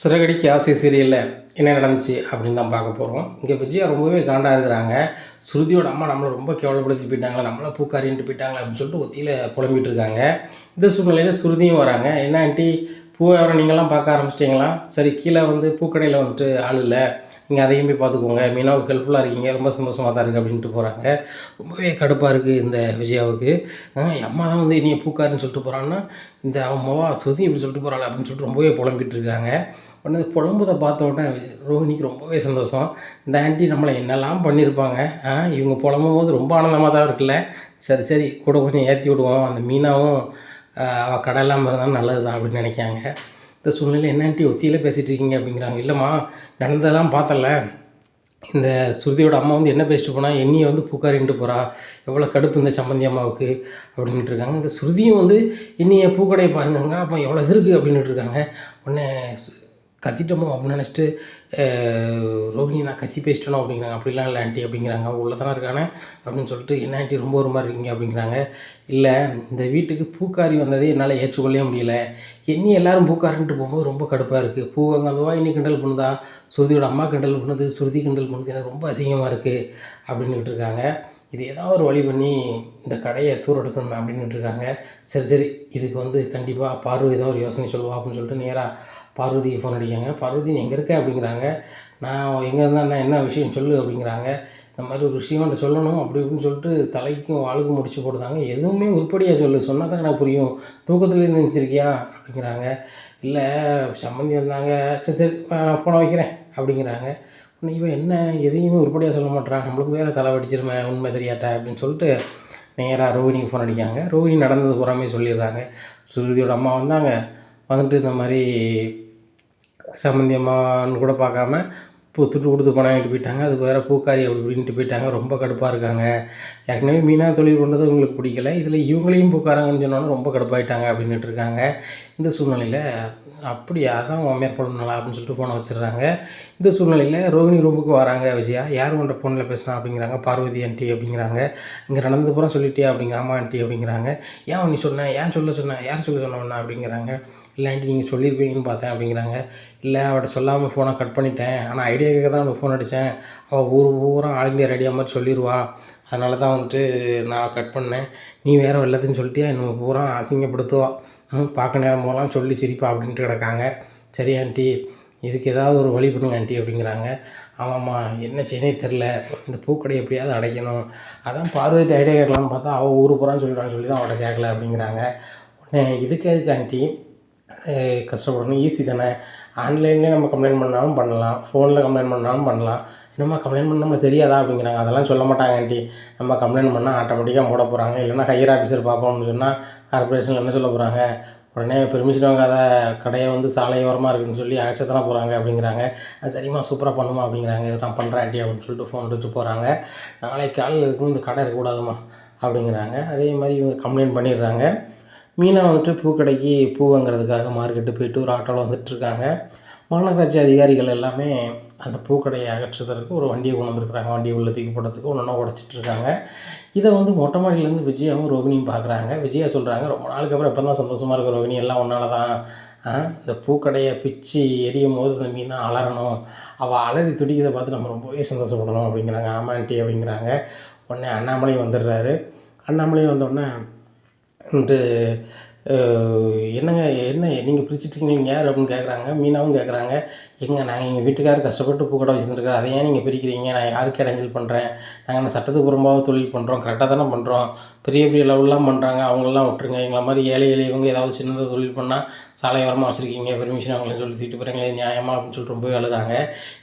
சிறகடிக்கு ஆசை சீரியலில் என்ன நடந்துச்சு அப்படின்னு தான் பார்க்க போகிறோம் இங்கே விஜயா ரொம்பவே காண்டாக இருக்கிறாங்க. ஸ்ருதியோட அம்மா நம்மளை ரொம்ப கேவலப்படுத்தி போயிட்டாங்களா நம்மளை பூக்காரின்ட்டு போயிட்டாங்களா அப்படின்னு சொல்லிட்டு ஒத்தியில் புலம்பிகிட்டு இருக்காங்க. இந்த சூழ்நிலையில் ஸ்ருதியும் வராங்க. என்ன ஆண்டி பூ வியாபாரம் நீங்களாம் பார்க்க ஆரம்பிச்சிட்டிங்களா? சரி கீழே வந்து பூக்கடையில் வந்துட்டு ஆள் இல்லை. நீங்கள் அதையும் போய் பார்த்துக்கோங்க. மீனாவுக்கு ஹெல்ப்ஃபுல்லாக இருக்கீங்க. ரொம்ப சந்தோஷமாக தான் இருக்குது அப்படின்ட்டு போகிறாங்க ரொம்பவே கடுப்பாக இருக்குது இந்த விஜயாவுக்கு. அம்மா தான் வந்து நீ பூக்காருன்னு சொல்லிட்டு போகிறான்னா இந்த அவன் மவா ஸ்ருதி இப்படி சொல்லிட்டு போகிறாள் அப்படின்னு சொல்லிட்டு ரொம்பவே புலம்பிட்டு இருக்காங்க. உடனே புலம்புதை பார்த்த உடனே ரோஹினிக்கு ரொம்பவே சந்தோஷம். இந்த ஆண்டி நம்மளை என்னெல்லாம் பண்ணியிருப்பாங்க? ஆ இவங்க புலம்பும் போது ரொம்ப ஆனந்தமாக தான் இருக்குல்ல? சரி சரி கூட கொஞ்சம் ஏற்றி விடுவோம். அந்த மீனாவும் அவள் கடை இல்லாமல் இருந்தாலும் நல்லது தான் அப்படின்னு நினைக்காங்க இந்த சூழ்நிலை என்ன ஆண்டி ஒத்தியில் பேசிகிட்டு இருக்கீங்க அப்படிங்கிறாங்க. இல்லைம்மா நடந்ததெல்லாம் பார்த்தல இந்த ஸ்ருதியோட அம்மா வந்து என்ன பேசிட்டு போனால் என்னையை வந்து பூக்காரின்ட்டு போகிறா எவ்வளோ கடுப்பு இந்த சம்மந்தி அம்மாவுக்கு. அப்படின்ட்டு இருக்காங்க. இந்த ஸ்ருதியும் வந்து என்னையை பூக்கடையை பாருங்க அப்போ எவ்வளோ இருக்குது அப்படின்ட்டு இருக்காங்க. உடனே கத்திட்டோமோ அப்படின்னு நினச்சிட்டு ரோஹிணி நான் கத்தி பேசிட்டனோ அப்படிங்கிறாங்க. அப்படிலாம் இல்லை ஆண்டி அப்படிங்கிறாங்க. உள்ளே தானே இருக்கானே அப்படின்னு சொல்லிட்டு என்ன ஆண்டி ரொம்ப ஒரு மாதிரி இருக்கீங்க அப்படிங்கிறாங்க. இல்லை இந்த வீட்டுக்கு பூக்காரி வந்ததே என்னால் ஏற்றுக்கொள்ளவே முடியல. என்னி எல்லாரும் பூக்காரன்ட்டு போகும்போது ரொம்ப கடுப்பாக இருக்குது பூ அங்கே அந்த வாயினி கிண்டல் பண்ணுதா? ஸ்ருதியோட அம்மா கிண்டல் பண்ணுது ஸ்ருதி கிண்டல் பண்ணுது. எனக்கு ரொம்ப அசிங்கமாக இருக்குது அப்படின்னுட்டு இருக்காங்க. இது ஏதாவது ஒரு வழி பண்ணி இந்த கடையை சூறெடுக்கணும் அப்படின்னுட்டு இருக்காங்க. சரி சரி இதுக்கு வந்து கண்டிப்பாக பார்வை ஏதோ ஒரு யோசனை சொல்லுவா அப்படின்னு சொல்லிட்டு நேராக பார்வதிக்கு ஃபோன் அடிக்காங்க பார்வதி எங்கே இருக்க? அப்படிங்கிறாங்க. நான் எங்கே இருந்தால் என்ன என்ன விஷயம் சொல்லு? அப்படிங்கிறாங்க. இந்த மாதிரி ஒரு விஷயம் சொல்லணும் அப்படி இப்படின்னு சொல்லிட்டு தலைக்கும் ஆளுக்கும் முடிச்சு போடுதாங்க எதுவுமே உருப்படியாக சொல்லு. சொன்னால் தான் எனக்கு புரியும். தூக்கத்தில் இருந்து நினச்சிருக்கியா அப்படிங்கிறாங்க. இல்லை சம்மந்தி வந்தாங்க. சரி சரி ஃபோனை வைக்கிறேன். அப்படிங்கிறாங்க. இவன் என்ன? எதையுமே உருப்படியாக சொல்ல மாட்டான் நம்மளுக்கு வேறு தலை வெடிச்சிருமே உண்மை தெரியாட்டா? அப்படின்னு சொல்லிட்டு நேராக ரோஹினிக்கு ஃபோன் அடிக்காங்க ரோஹினி நடந்தது பூராமே சொல்லிடுறாங்க. சுருதியோட அம்மா வந்தாங்க. வந்துட்டு இந்த மாதிரி சம்மந்தி கூட பார்க்காம பூ துட்டு கொடுத்து பணம் வாங்கிட்டு போயிட்டாங்க. அதுக்கு வேறு பூக்காரி அப்படி இப்படின்ட்டு போயிட்டாங்க. ரொம்ப கடுப்பாக இருக்காங்க. ஏற்கனவே மீனா தொழில் பண்ணுறது உங்களுக்கு பிடிக்கல. இதில் இவங்களையும் பூக்காரங்கன்னு சொன்னாலும் ரொம்ப கடுப்பாயிட்டாங்க அப்படின்னுட்டு இருக்காங்க. இந்த சூழ்நிலையில் அப்படியா அதான் உன் நல்லா அப்படின்னு சொல்லிட்டு ஃபோனை வச்சிடுறாங்க. இந்த சூழ்நிலையில் ரோஹிணி ரூமுக்கு வராங்க விஜயா. யார் உன்ட்ட ஃபோனில் பேசுனா அப்படிங்கிறாங்க. பார்வதி ஆண்டி அப்படிங்கிறாங்க. இங்கே நடந்து பூரா சொல்லிட்டியா அப்படிங்கிற அம்மா ஆண்டி அப்படிங்கிறாங்க. ஏன் நீ சொன்னேன் ஏன் சொல்ல சொன்னேன் யார் சொல்ல சொன்னவனா அப்படிங்கிறாங்க. இல்லாண்டி நீங்கள் சொல்லியிருப்பீங்கன்னு பார்த்தேன் அப்படிங்கிறாங்க. இல்லை அவட்ட சொல்லாமல் ஃபோனை கட் பண்ணிட்டேன். ஆனால் ஐடியா கேட்க தான் அவனுக்கு ஃபோன் அடித்தேன் அவள் ஊர் பூரா ஆல் இந்தியா ரெடியாக மாதிரி சொல்லிடுவா அதனால தான் வந்துட்டு நான் கட் பண்ணேன். நீ வேறு எல்லாத்தையும் சொல்லிட்டியா? இன்னும் பூரா அசிங்கப்படுத்துவா. பார்க்க நேரம் போகலாம் சொல்லி சிரிப்பா அப்படின்ட்டு கிடக்காங்க. சரி ஆண்டி இதுக்கு ஏதாவது ஒரு வழி பண்ணுங்க ஆண்டி அப்படிங்கிறாங்க. ஆமாம்மா என்ன செய்யனே தெரில இந்த பூக்கடை எப்படியாவது அடைக்கணும். அதான் பார்வதி ஐடியா கேட்கலான்னு பார்த்தா அவள் ஊர் போகிறான்னு சொல்லிடுவான்னு சொல்லி தான் அவட்ட கேட்கல அப்படிங்கிறாங்க. உடனே இதுக்கு எதுக்கு ஆண்டி? கஷ்டப்படணும் ஈஸி தானே? ஆன்லைன்லேயே நம்ம கம்ப்ளைண்ட் பண்ணாலும் பண்ணலாம். ஃபோனில் கம்ப்ளைண்ட் பண்ணாலும் பண்ணலாம். என்னம்மா கம்ப்ளைண்ட் பண்ண நம்மளுக்கு தெரியாதா? அப்படிங்கிறாங்க. அதெல்லாம் சொல்ல மாட்டாங்க ஆண்டி. நம்ம கம்ப்ளைண்ட் பண்ணால் ஆட்டோமேட்டிக்காக மூட போகிறாங்க இல்லைன்னா ஹையர் ஆஃபீஸர் பார்ப்போம்னு சொன்னால் கார்பரேஷனில் என்ன சொல்ல போகிறாங்க உடனே பெர்மிஷன் வாங்காத கடையை வந்து சாலையோரமாக இருக்குன்னு சொல்லி அழைச்சத்தனா போகிறாங்க அப்படிங்கிறாங்க. அது சரிம்மா சூப்பராக பண்ணுமா அப்படிங்கிறாங்க. இது நான் பண்ணுறேன் ஆண்டி அப்படின்னு சொல்லிட்டு ஃபோன் எடுத்துகிட்டு போகிறாங்க நாளைக்கு காலையில் இருக்கும் இந்த கடை இருக்கக்கூடாதுமா அப்படிங்கிறாங்க. அதே மாதிரி இவங்க கம்ப்ளைண்ட் பண்ணிடுறாங்க. மீனா வந்துட்டு பூக்கடைக்கு பூ வாங்குறதுக்காக மார்க்கெட்டு போயிட்டு ஒரு ஆட்டோவில் வந்துட்டுருக்காங்க மாநகராட்சி அதிகாரிகள் எல்லாமே அந்த பூக்கடையை அகற்றுறதுக்கு ஒரு வண்டியை கொண்டு வந்திருக்கிறாங்க. வண்டியை உள்ள தூக்கி போடுறதுக்கு ஒன்று ஒன்றா இருக்காங்க. இதை வந்து மொட்டை மாடியிலேருந்து விஜயாவும் ரோகிணியும் பார்க்குறாங்க. விஜயா சொல்கிறாங்க ரொம்ப நாளுக்கு அப்புறம் இப்போ தான் சந்தோஷமாக இருக்க ரோகிணி எல்லாம் ஒன்றால தான். இந்த பூக்கடையை பிச்சு எரியும் போது இந்த மீனை அலறணும். அவள் அலறி துடிக்கிறதை பார்த்து நம்ம ரொம்பவே சந்தோஷப்படணும் அப்படிங்கிறாங்க. ஆமாண்டி அப்படிங்கிறாங்க. உடனே அண்ணாமலையும் வந்துடுறாரு. அண்ணாமலையும் வந்தோடனே என்னங்க என்ன நீங்கள் பிரிச்சுட்டீங்க யார் அப்படின்னு கேட்குறாங்க மீனாவும் கேட்குறாங்க எங்கே நாங்கள் எங்கள் வீட்டுக்காரர் கஷ்டப்பட்டு பூக்கடை வச்சுருந்துருக்காரு அதை ஏன் நீங்கள் பிரிக்கிறீங்க? நான் யாருக்கு இடைஞ்சல் பண்ணுறேன் நாங்கள் என்ன சட்டத்துக்கு புறம்பாக தொழில் பண்ணுறோம் கரெக்டாக தானே பண்ணுறோம் பெரிய பெரிய லெவல்லாம் பண்ணுறாங்க அவங்களெல்லாம் விட்டுருங்க. எங்களை மாதிரி ஏழை எளியவங்க ஏதாவது சின்னதாக தொழில் பண்ணால் சாலையோரமாக வச்சுருக்கீங்க பெர்மிஷன் அவங்கள சொல்லி தூக்கிட்டு போகிறீங்களே நியாயமாக அப்படின்னு சொல்லிட்டு ரொம்ப எழுதாங்க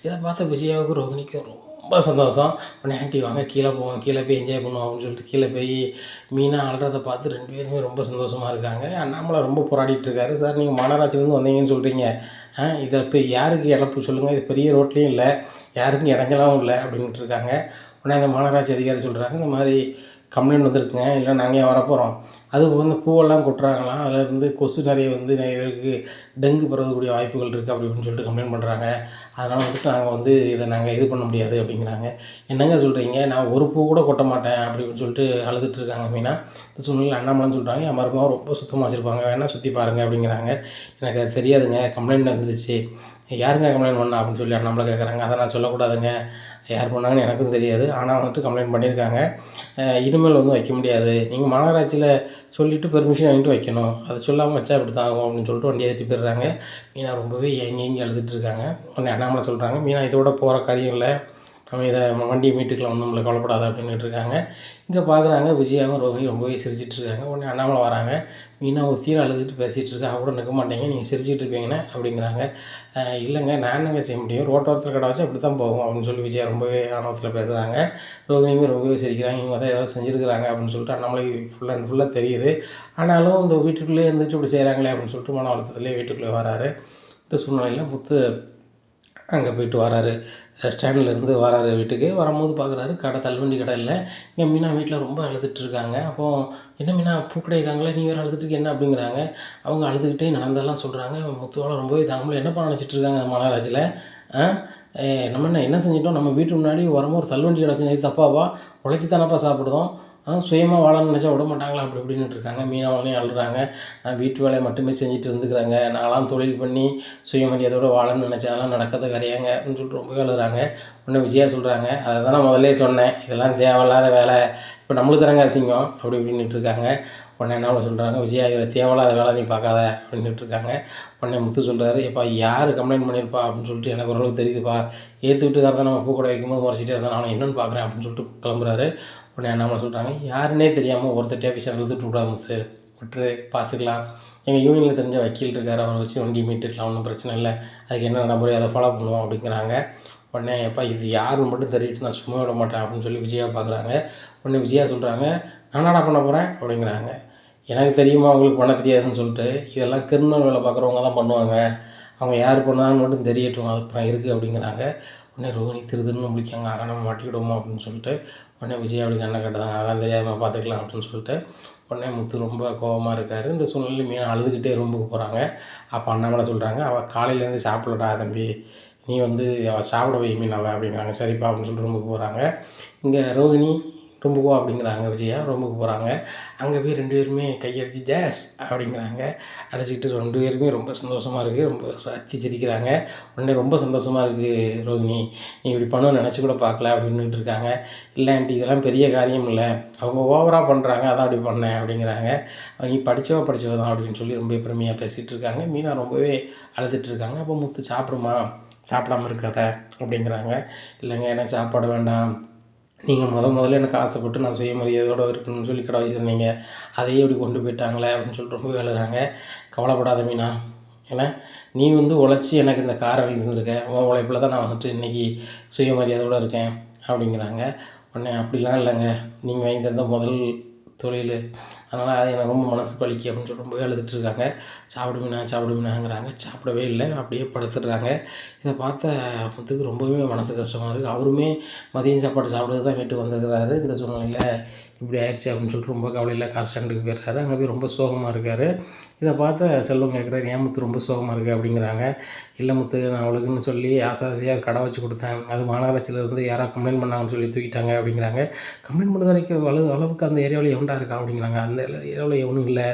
இதை பார்த்த விஜயாவுக்கு ரோகிணிக்கு ரொம்ப சந்தோஷம். உடனே ஆண்டி வாங்க கீழே போவோம் கீழே போய் என்ஜாய் பண்ணுவோம் அப்படின்னு சொல்லிட்டு கீழே போய் மீனாக அழுறதை பார்த்து ரெண்டு பேருமே ரொம்ப சந்தோஷமாக இருக்காங்க. அண்ணாமலை ரொம்ப போராடிட்டு இருக்காரு. சார் நீங்கள் மாநகராட்சியிலேருந்து வந்தீங்கன்னு சொல்கிறீங்க ஆ இதை இப்போ யாருக்கு இழப்பு சொல்லுங்கள் இது பெரிய ரோட்லேயும் இல்லை. யாருக்கும் இடைஞ்சலாவும் இல்லை அப்படின்ட்டு இருக்காங்க. உடனே இந்த மாநகராட்சி அதிகாரி சொல்கிறாங்க இந்த மாதிரி கம்ப்ளைண்ட் வந்திருக்குங்க. இல்லை நாங்கள் ஏன் வரப்போகிறோம் அதுக்கு வந்து பூவெல்லாம் கொட்டுறாங்களாம். அதில் இருந்து கொசு நிறைய வந்து நிறைய பேருக்கு டெங்கு பரவக்கூடிய வாய்ப்புகள் இருக்குது அப்படி சொல்லிட்டு கம்ப்ளைண்ட் பண்ணுறாங்க அதனால் வந்துட்டு நாங்கள் வந்து இதை நாங்கள் இது பண்ண முடியாது அப்படிங்கிறாங்க. என்னங்க சொல்கிறீங்க நான் ஒரு பூ கூட கொட்ட மாட்டேன் அப்படின்னு சொல்லிட்டு அழுதுட்டு இருக்காங்க அப்படின்னா இந்த சூழ்நிலை அண்ணாமலைன்னு சொல்கிறாங்க என் மருமகம் ரொம்ப சுத்தமாக வச்சுருப்பாங்க. வேணால் சுற்றி பாருங்கள் அப்படிங்கிறாங்க. எனக்கு அது தெரியாதுங்க. கம்ப்ளைண்ட் வந்துருச்சு. யாருங்க கம்ப்ளைண்ட் பண்ணா? அப்படின்னு சொல்லி நம்மளை கேட்குறாங்க. அதை நான் சொல்லக்கூடாதுங்க. யார் பண்ணாங்கன்னு எனக்கும் தெரியாது. ஆனால் வந்துட்டு கம்ப்ளைண்ட் பண்ணியிருக்காங்க. இனிமேல் வந்து வைக்க முடியாது. நீங்கள் மாநகராட்சியில் சொல்லிவிட்டு பெர்மிஷன் வாங்கிட்டு வைக்கணும். அதை சொல்லாமல் வச்சா இப்படி தான் ஆகும் அப்படின்னு சொல்லிட்டு வண்டி ஏற்றி போயிடுறாங்க. மீனா ரொம்பவே ஏங்கி ஏங்கி இருக்காங்க. உடனே அண்ணாமலை சொல்கிறாங்க மீனா இதோட போகிற காரியம் இல்லை. நம்ம இதை வண்டியை மீட்டுக்கலாம் ஒன்றும் நம்மளை கவலைப்படாத அப்படின்னுட்டு இருக்காங்க. இங்கே பார்க்குறாங்க விஜயாவும் ரோஹினி ரொம்பவே சிரிச்சிட்டு இருக்காங்க. உடனே அண்ணாமலை வராங்க. மீனா ஒரு தீர அழுதுட்டு பேசிகிட்டு இருக்கா? கூட நிற்க மாட்டேங்க. நீங்கள் சிரிச்சிட்டு இருப்பீங்கன்னு அப்படிங்கிறாங்க. இல்லைங்க நான் என்னங்க செய்ய முடியும்? ரோட்டோரத்தில் கடை வச்சா அப்படி தான் போகும் அப்படின்னு சொல்லி விஜயா ரொம்பவே ஆணவத்தில் பேசுகிறாங்க ரோஹினியுமே ரொம்பவே சிரிக்கிறாங்க. இவங்க தான் ஏதாவது செஞ்சுருக்கிறாங்க அப்படின்னு சொல்லிட்டு அண்ணாமலை ஃபுல் அண்ட் ஃபுல்லாக தெரியுது. ஆனாலும் இந்த வீட்டுக்குள்ளேயே இருந்துட்டு இப்படி செய்கிறாங்களே அப்படின்னு சொல்லிட்டு மன அழுத்தத்துலேயே வீட்டுக்குள்ளே வராரு. இந்த சூழ்நிலையில் முத்து அங்கே போயிட்டு வராரு. ஸ்டாண்டில் இருந்து வராரு வீட்டுக்கு. வரும்போது பார்க்குறாரு கடை தள்ளுவண்டி கடை இல்லை. இங்கே மீனா வீட்டில் ரொம்ப அழுதுட்டுருக்காங்க அப்போது என்ன மீனா பூக்கடை இருக்காங்களே? நீ வேறு அழுதுட்டு என்ன? அப்படிங்கிறாங்க. அவங்க அழுதுகிட்டே நடந்தெல்லாம் சொல்கிறாங்க முத்துவால் ரொம்பவே தாங்கல என்ன பண்ண நினச்சிட்டு இருக்காங்க அந்த மாநகராட்சியில் நம்ம என்ன என்ன செஞ்சிட்டோம்? நம்ம வீட்டு முன்னாடி வரும்போது ஒரு தள்ளுவண்டி கடை வச்சு தப்பாவா? உழைச்சி தானப்பா சாப்பிடுதோம்? சுயமாக வாழணும்னு நினச்சா விட மாட்டாங்களா? அப்படி இப்படின்னுட்டு இருக்காங்க. மீனவங்களையும் அழுறாங்க. நான் வீட்டு வேலையை மட்டுமே செஞ்சுட்டு இருந்துக்கிறாங்க. நான்லாம் தொழில் பண்ணி சுயமரியாதையோடு வாழணும்னு நினச்சா அதெல்லாம் நடக்கிறது கிடையாங்க அப்படின்னு சொல்லிட்டு ரொம்பவே அழுறாங்க ஒன்று விஜயா சொல்கிறாங்க அதை தான் நான் முதல்லே சொன்னேன். இதெல்லாம் தேவையில்லாத வேலை. இப்போ நம்மளுக்கு தராங்க அசிங்கம். அப்படி இப்படின்னுட்டு இருக்காங்க. உடனே என்ன சொல்கிறாங்க விஜயா இதை தேவையில்லாத வேலை நீ பார்க்காத அப்படின்னுட்டு இருக்காங்க. உடனே முத்து சொல்கிறாரு எப்பா யார் கம்ப்ளைண்ட் பண்ணியிருப்பா அப்படின்னு சொல்லிட்டு எனக்கு ஓரளவு தெரியுதுப்பா. ஏற்று வீட்டுக்காரர் தான் நம்ம பூக்கடை வைக்கும்போது முறைச்சிட்டே இருந்தால் நான் என்னென்னு பார்க்குறேன் அப்படின்னு சொல்லிட்டு கிளம்புறாரு. உடனே என்ன சொல்கிறாங்க யாருன்னே தெரியாமல் ஒருத்தர் பேசி அழுதுட்டு விடாம முத்து. விட்டுரு பார்த்துக்கலாம். எங்கள் யூனியனில் தெரிஞ்ச வக்கீல் இருக்கார். அவரை வச்சு வண்டி மீட்டுக்கலாம். ஒன்றும் பிரச்சனை இல்லை. அதுக்கு என்ன நடைமுறை? அதை ஃபாலோ பண்ணுவோம் அப்படிங்கிறாங்க. உடனே எப்பா இது யாருன்னு மட்டும் தெரிவிட்டு நான் சும்மா விட மாட்டேன் அப்படின்னு சொல்லி விஜயா பார்க்குறாங்க உடனே விஜயா சொல்கிறாங்க நானாடா பண்ண போகிறேன் அப்படிங்கிறாங்க. எனக்கு தெரியுமா அவங்களுக்கு பண்ண தெரியாதுன்னு சொல்லிட்டு இதெல்லாம் கிரிமினல் வேலை பார்க்குறவங்க தான் பண்ணுவாங்க. அவங்க யார் பண்ணாங்கன்னு மட்டும் தெரியட்டும் அது அப்புறம் இருக்குது அப்படிங்கிறாங்க. உடனே ரோஹினி திருதுன்னு முடிக்காங்க ஆக நம்ம மாட்டிக்கிடுவோமோ அப்படின்னு சொல்லிட்டு உடனே விஜய் அப்படி கண்ணை கட்டுதாங்க அதெல்லாம் தெரியாமல் பார்த்துக்கலாம் அப்படின்னு சொல்லிட்டு உடனே முத்து ரொம்ப கோவமாக இருக்கார். இந்த சூழ்நிலையில் மீன் அழுதுகிட்டே ரூமுக்கு போகிறாங்க அப்போ அண்ணாமலை சொல்கிறாங்க அவள் காலையிலேருந்து சாப்பிடலடா தம்பி. நீ வந்து அவள் சாப்பிட வை மீன் அவள் அப்படிங்கிறாங்க. சரிப்பா அப்படின்னு சொல்லிட்டு ரூமுக்கு போகிறாங்க இங்கே ரோஹிணி ரூமுக்கு அப்படிங்கிறாங்க விஜயா ரூமுக்கு போகிறாங்க அங்கே போய் ரெண்டு பேருமே கையடிச்சு ஜாஸ் அப்படிங்கிறாங்க. அடிச்சுக்கிட்டு ரெண்டு பேருமே ரொம்ப சந்தோஷமாக இருக்குது ரொம்ப அத்தி சிரிக்கிறாங்க. உடனே ரொம்ப சந்தோஷமாக இருக்குது ரோகிணி நீ இப்படி பண்ணணும்னு நினச்சி கூட பார்க்கல அப்படின்னுட்டு இருக்காங்க. இல்லை ஆண்டி இதெல்லாம் பெரிய காரியம் இல்லை. அவங்க ஓவராக பண்ணுறாங்க அதான் அப்படி பண்ணேன் அப்படிங்கிறாங்க. நீ படித்தவ படித்தவ தான் அப்படின்னு சொல்லி ரொம்ப பெருமையாக பேசிகிட்டு இருக்காங்க. மீனா ரொம்பவே அழுதுட்டு இருக்காங்க. அப்போ முத்து சாப்பிடுமா? சாப்பிடாம இருக்காத? அப்படிங்கிறாங்க. இல்லைங்க எனக்கு சாப்பாடு வேண்டாம். நீங்கள் முத முதல்ல எனக்கு ஆசைப்பட்டு நான் சுயமரியாதையோடு இருக்கணும்னு சொல்லி கடை வச்சுருந்தீங்க. அதையே இப்படி கொண்டு போயிட்டாங்களே அப்படின்னு சொல்லிட்டு ரொம்ப வேலைறாங்க கவலைப்படாத மீனா. ஏன்னா நீ வந்து உழைச்சி எனக்கு இந்த காரை வாங்கி தந்திருக்க. உன் உழைப்பில் தான் நான் வந்துட்டு இன்றைக்கி சுயமரியாதையோடு இருக்கேன் அப்படிங்கிறாங்க. உடனே அப்படிலாம் இல்லைங்க. நீங்கள் வாங்கி தந்த முதல் தொழில். அதனால் அது எனக்கு ரொம்ப மனசு பலிக்கு அப்படின்னு சொல்லி ரொம்பவே அழுதுட்டு இருக்காங்க சாப்பிடுமீனா சாப்பிடுமீனாங்கிறாங்க சாப்பிடவே இல்லை. அப்படியே படுத்துடுறாங்க. இதை பார்த்த முத்துக்கு ரொம்பவே மனசு கஷ்டமாக இருக்குது அவருமே மதியம் சாப்பாடு சாப்பிடுறது தான் வீட்டுக்கு வந்துருக்கிறாரு. இந்த சூழ்நிலையில் இப்படி ஆயிடுச்சு அப்படின்னு சொல்லிட்டு ரொம்ப கவலையில் கார் ஸ்டாண்டுக்கு போயிடுறாரு. அங்கே போய் ரொம்ப சோகமாக இருக்கார். இதை பார்த்த செல்வம் கேட்குறாரு ஏன் முத்து ரொம்ப சோகமாக இருக்குது அப்படிங்கிறாங்க. இல்லை முத்து நான் அவளுக்குன்னு சொல்லி ஆசை ஆசையாக கடை வச்சு கொடுத்தேன். அது மாநகராட்சியிலேருந்து யாராவது கம்ப்ளைண்ட் பண்ணாங்கன்னு சொல்லி தூக்கிட்டாங்க. அப்படிங்கிறாங்க. கம்ப்ளைண்ட் பண்ண வரைக்கும் அளவு அளவுக்கு அந்த ஏரியாவில் எவன்டா இருக்கா? அப்படிங்கிறாங்க. அந்த ஏரியாவில் ஒன்றும் இல்லை.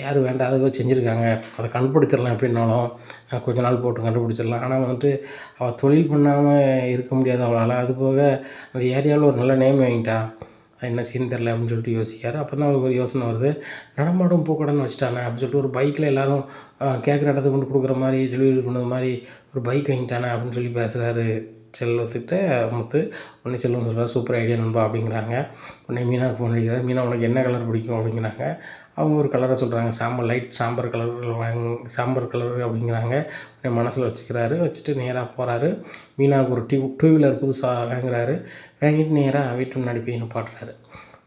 யார் வேண்டாதவோ செஞ்சுருக்காங்க. அதை கண்டுபிடிச்சிடலாம் எப்படின்னாலும். கொஞ்ச நாள் போட்டு கண்டுபிடிச்சிடலாம். ஆனால் வந்துட்டு அவள் தொழில் பண்ணாமல் இருக்க முடியாது அவளால். அது போக அந்த ஏரியாவில் ஒரு நல்ல நேம் வாங்கிட்டா. அது என்ன சீன் தெரில அப்படின்னு சொல்லிட்டு யோசிக்கார் அப்போ தான் அவருக்கு ஒரு யோசனை வருது. நடமாடும் பூக்கடைன்னு வச்சுட்டானே அப்படின்னு சொல்லிட்டு ஒரு பைக்கில் எல்லோரும் கேட்குற இடத்துக்கு கொண்டு கொடுக்குற மாதிரி டெலிவரி பண்ணுற மாதிரி ஒரு பைக் வாங்கிட்டானே அப்படின்னு சொல்லி பேசுகிறாரு செல்வத்துக்கிட்ட முத்து உடனே செல்வம் சொல்கிறார் சூப்பர் ஐடியா நண்பா அப்படிங்கிறாங்க. உடனே மீனா ஃபோன் அடிக்கிறார். மீனா உனக்கு என்ன கலர் பிடிக்கும்? அப்படிங்கிறாங்க. அவங்க ஒரு கலரை சொல்கிறாங்க சாம்பார் லைட் சாம்பார் கலர் வாங்க சாம்பார் கலர் அப்படிங்கிறாங்க. உடனே மனசில் வச்சுக்கிறாரு. வச்சுட்டு நேராக போகிறாரு மீனாவுக்கு ஒரு டூ டூ வீலர் புதுசாக வாங்குறாரு. வாங்கிட்டு நேராக வீட்டு முன்னாடி போய் நிப்பாட்டுறாரு.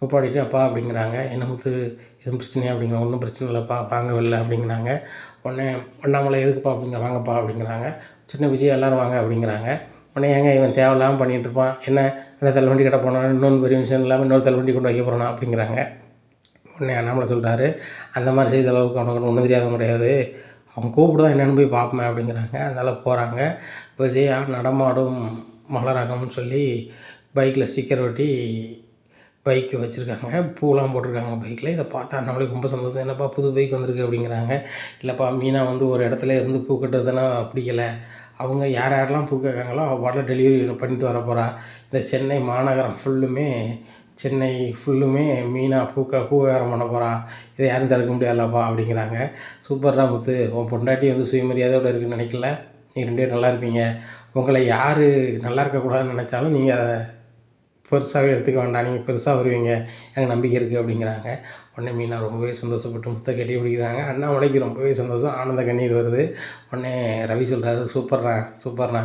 நிப்பாடிட்டு அப்பா அப்படிங்கிறாங்க. என்ன முத்து? எதுவும் பிரச்சனையா? அப்படிங்கிற ஒன்றும் பிரச்சனை இல்லைப்பா. வாங்க வெளில அப்படிங்கிறாங்க. உடனே அண்ணாமலை எதுக்குப்பா? அப்படிங்கிற வாங்கப்பா. அப்படிங்கிறாங்க. சின்ன விஜய் எல்லோரும் வாங்க. அப்படிங்கிறாங்க. உடனே ஏங்க இவன் தேவையில்லாமல் பண்ணிகிட்டு இருப்பான். என்ன? அந்த தள்ளுவண்டி கடை போனான். இன்னொன்று பெரிய விஷயம் இல்லாமல் இன்னொரு தள்ளுவண்டி கொண்டு வைக்க போகிறானா அப்படிங்கிறாங்க. உடனே அண்ணாமலை சொல்கிறாரு அந்த மாதிரி செய்த அளவுக்கு அவனுக்கு ஒன்றும் தெரியாத முடியாது அவன் கூப்பிடுதான் என்னென்னு போய் பார்ப்பேன் அப்படிங்கிறாங்க. அதனால் போகிறாங்க விஜயா நடமாடும் மலரகம்னு சொல்லி பைக்கில் ஸ்டிக்கர் ஒட்டி பைக்கு வச்சுருக்காங்க. பூலாம் போட்டிருக்காங்க பைக்கில் இதை பார்த்தா நம்மளுக்கு ரொம்ப சந்தோஷம். என்னப்பா புது பைக் வந்திருக்கு அப்படிங்கிறாங்க. இல்லைப்பா மீனா வந்து ஒரு இடத்துல இருந்து பூ கட்டுறதுனா பிடிக்கல. அவங்க யார் யாரெல்லாம் பூ கேட்காங்களோ அவள் டெலிவரி பண்ணிட்டு வர போகிறா இந்த சென்னை மாநகரம் ஃபுல்லுமே சென்னை ஃபுல்லுமே மீனாக பூக்க பூ பண்ண போகிறா இதை யாரும் தடுக்க முடியாதுல்லப்பா அப்படிங்கிறாங்க. சூப்பர் முத்து. உன் பொண்டாட்டி வந்து சுயமரியாதையோடு இருக்குன்னு நினைக்கல. நீங்கள் ரெண்டு பேரும் நல்லா இருப்பீங்க. உங்களை யார் நல்லா இருக்கக்கூடாதுன்னு நினச்சாலும் நீங்கள் அதை பெருசாகவே எடுத்துக்க வேண்டாம். நீங்கள் பெருசாக வருவீங்க. எனக்கு நம்பிக்கை இருக்குது அப்படிங்கிறாங்க. உடனே மீனா ரொம்பவே சந்தோஷப்பட்டு முத்தை கட்டி பிடிக்கிறாங்க. அண்ணாமலைக்கு ரொம்பவே சந்தோஷம். ஆனந்த கண்ணீர் வருது. உடனே ரவி சொல்கிறாரு சூப்பர்ண்ணா சூப்பர்ண்ணா.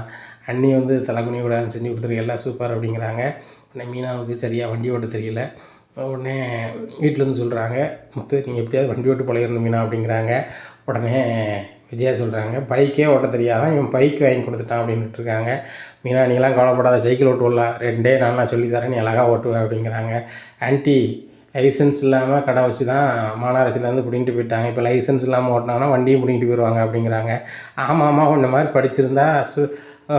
அண்ணி வந்து தலைக்குனி கூட செஞ்சு கொடுத்துருக்கு எல்லாம் சூப்பர் அப்படிங்கிறாங்க. உடனே மீனாவுக்கு சரியாக வண்டி ஓட்ட தெரியல. உடனே வீட்டிலேருந்து சொல்கிறாங்க முத்து நீங்கள் எப்படியாவது வண்டி ஓட்டு பழகிடணும் மீனா அப்படிங்கிறாங்க. உடனே விஜயா சொல்கிறாங்க பைக்கே ஓட்ட தெரியாதான் இவன் பைக் வாங்கி கொடுத்துட்டான் அப்படின்ட்டு இருக்காங்க மீனா நீலாம் கவலைப்படாத சைக்கிள் ஓட்டுவலாம் ரெண்டே நான் நான் சொல்லித்தரேன் நீ அழகாக ஓட்டுவேன் அப்படிங்கிறாங்க. ஆன்ட்டி லைசன்ஸ் இல்லாமல் கடை வச்சு தான் மாநகராட்சியிலேருந்து பிடிங்கிட்டு போயிட்டாங்க. இப்போ லைசன்ஸ் இல்லாமல் ஓட்டினாங்கன்னா வண்டியும் பிடிங்கிட்டு போயிடுவாங்க அப்படிங்கிறாங்க. ஆமாம் ஆமாம் இந்த மாதிரி படிச்சிருந்தா சு